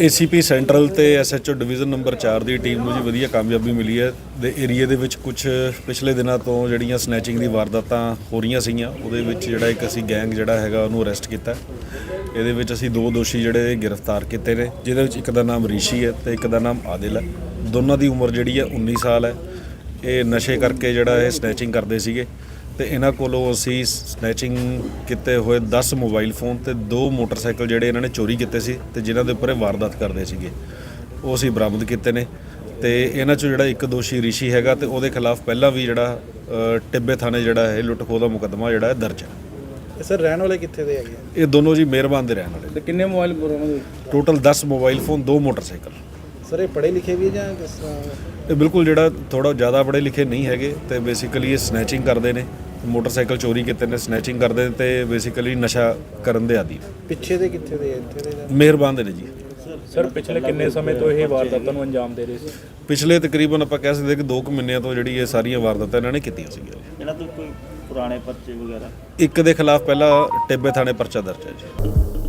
ACP central ਤੇ SHO division number 4 ਦੀ team ਨੂੰ ਜੀ ਵਧੀਆ ਕਾਮਯਾਬੀ ਮਿਲੀ ਹੈ। ਦੇ ਏਰੀਏ ਦੇ ਵਿੱਚ ਕੁਝ ਪਿਛਲੇ ਦਿਨਾਂ ਤੋਂ ਜਿਹੜੀਆਂ ਸਨੈਚਿੰਗ ਦੀ ਵਾਰਦਾਤਾਂ ਹੋ ਰਹੀਆਂ ਸੀਗੀਆਂ, ਉਹਦੇ ਵਿੱਚ ਜਿਹੜਾ ਇੱਕ ਅਸੀਂ ਗੈਂਗ ਜਿਹੜਾ ਹੈਗਾ ਉਹਨੂੰ ਅਰੈਸਟ ਕੀਤਾ। ਇਹਦੇ ਵਿੱਚ ਅਸੀਂ ਦੋ ਦੋਸ਼ੀ ਜਿਹੜੇ ਗ੍ਰਿਫਤਾਰ ਕੀਤੇ ਨੇ, ਜਿਹਦੇ ਵਿੱਚ ਇੱਕ ਦਾ ਨਾਮ ਰਿਸ਼ੀ ਹੈ ਤੇ ਇੱਕ ਦਾ ਨਾਮ ਆਦਿਲ ਹੈ। ਦੋਨਾਂ ਦੀ ਉਮਰ ਜਿਹੜੀ ਹੈ 19 ਸਾਲ ਹੈ। ਇਹ ਨਸ਼ੇ ਕਰਕੇ ਜਿਹੜਾ ਇਹ ਸਨੈਚਿੰਗ ਕਰਦੇ ਸੀਗੇ। ਤੇ ਇਹਨਾਂ ਕੋਲੋਂ ਅਸੀਂ ਸਨੈਚਿੰਗ ਕੀਤੇ ਹੋਏ 10 ਮੋਬਾਈਲ ਫੋਨ ਤੇ ਦੋ ਮੋਟਰਸਾਈਕਲ ਜਿਹੜੇ ਇਹਨਾਂ ਨੇ ਚੋਰੀ ਕੀਤੇ ਸੀ ਤੇ ਜਿਨ੍ਹਾਂ ਦੇ ਉੱਪਰ ਇਹ ਵਾਰਦਾਤ ਕਰਦੇ ਸੀਗੇ। ਉਹ ਅਸੀਂ ਬਰਾਮਦ ਕੀਤੇ ਨੇ ਤੇ ਇਹਨਾਂ ਚੋਂ ਜਿਹੜਾ ਇੱਕ ਦੋਸ਼ੀ ਰਿਸ਼ੀ ਹੈਗਾ ਤੇ ਉਹਦੇ ਖਿਲਾਫ ਪਹਿਲਾਂ ਵੀ ਜਿਹੜਾ ਟਿੱਬੇ ਥਾਣੇ ਜਿਹੜਾ ਹੈ ਲੁੱਟ ਖੋਹ ਦਾ ਮੁਕੱਦਮਾ ਜਿਹੜਾ ਹੈ ਦਰਜ ਹੈ। ਸਰ ਰਹਿਣ ਵਾਲੇ ਕਿੱਥੇ ਦੇ ਹੈਗੇ? ਇਹ ਦੋਨੋਂ ਜੀ ਮਿਹਰਬਾਨ ਦੇ ਰਹਿਣ ਵਾਲੇ। ਤੇ ਕਿੰਨੇ ਮੋਬਾਈਲ ਬਰਾਮਦ ਹੋਏ? ਟੋਟਲ 10 ਮੋਬਾਈਲ ਫੋਨ ਦੋ ਮੋਟਰਸਾਈਕਲ। ਸਰ ਇਹ ਪੜ੍ਹੇ ਲਿਖੇ ਵੀ ਜਾਂ ਕਿਸ ਤਰ੍ਹਾਂ? ਇਹ ਬਿਲਕੁਲ ਜਿਹੜਾ ਥੋੜਾ ਜ਼ਿਆਦਾ ਪੜ੍ਹੇ ਲਿਖੇ ਨਹੀਂ ਹੈਗੇ ਤੇ ਬੇਸਿਕਲੀ ਇਹ ਸਨੈਚਿੰਗ ਕਰਦੇ ਨੇ ਮੋਟਰਸਾਈਕਲ ਚੋਰੀ ਕੀਤੇ ਨੇ ਸਨੈਚਿੰਗ ਕਰਦੇ ਨੇ ਤੇ ਬੇਸਿਕਲੀ ਨਸ਼ਾ ਕਰਨ ਦੇ ਆਦੀ। ਪਿੱਛੇ ਦੇ ਕਿੱਥੇ ਦੇ? ਇੱਥੇ ਦੇ ਮਿਹਰਬਾਨ ਦੇ ਨੇ ਜੀ। ਸਰ ਪਿਛਲੇ ਕਿੰਨੇ ਸਮੇਂ ਤੋਂ ਇਹ ਵਾਰਦਾਤਾਂ ਨੂੰ ਅੰਜਾਮ ਦੇ ਰਹੇ ਸੀ? ਪਿਛਲੇ ਤਕਰੀਬਨ ਆਪਾਂ ਕਹਿ ਸਕਦੇ ਕਿ 2 ਕੁ ਮਹੀਨਿਆਂ ਤੋਂ ਜਿਹੜੀ ਇਹ ਸਾਰੀਆਂ ਵਾਰਦਾਤਾਂ ਇਹਨਾਂ ਨੇ ਕੀਤੀਆਂ ਸੀਗੀਆਂ ਇਹਨਾਂ ਤੋਂ ਕੋਈ ਪੁਰਾਣੇ ਪਰਚੇ ਵਗੈਰਾ? ਇੱਕ ਦੇ ਖਿਲਾਫ ਪਹਿਲਾਂ ਟਿੱਬੇ ਥਾਣੇ ਪਰਚਾ ਦਰਜ ਹੈ ਜੀ।